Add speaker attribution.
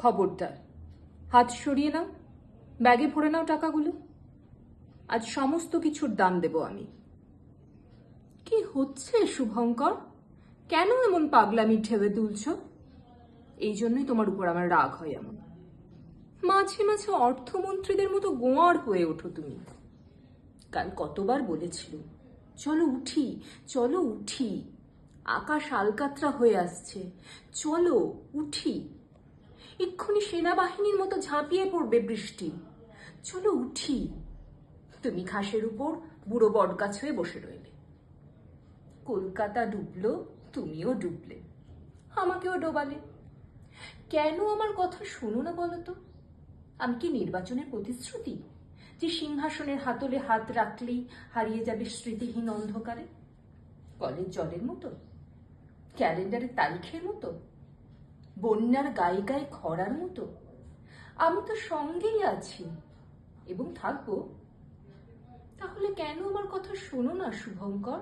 Speaker 1: খবরদার। হাত সরিয়ে নাও, ব্যাগে ভরে নাও টাকাগুলো। আজ সমস্ত কিছুর দাম দেব আমি। কি হচ্ছে শুভঙ্কর? কেন এমন পাগলামি ঢেবে তুলছ? এই জন্যই তোমার উপর আমার রাগ হয় এমন। মাঝে মাঝে অর্থমন্ত্রীদের মতো গোয়ার হয়ে ওঠো তুমি। কাল কতবার বলেছিল, চলো উঠি চলো উঠি। আকাশ আলকাতরা হয়ে আসছে। চলো, উঠি। এক্ষুনি সেনাবাহিনীর মতো ঝাঁপিয়ে পড়বে বৃষ্টি। চলো উঠি। তুমি ঘাসের উপর বুড়ো বটগাছ হয়ে বসে রইলে। কলকাতা ডুবলো, তুমিও ডুবলে। আমাকেও ডোবালে। কেন আমার কথা শুনো না বলো তো আমি কি নির্বাচনের প্রতিশ্রুতি? যে সিংহাসনের হাতলে হাত রাখলেই হারিয়ে যাবে স্মৃতিহীন অন্ধকারে? কলের জলের মতো? ক্যালেন্ডারের তারিখের মতো? বন্যার গায়ে গায়ে খরার মতো। আমি তো সঙ্গেই আছি এবং থাকব। তাহলে কেন আমার কথা শোনো না, শুভঙ্কর?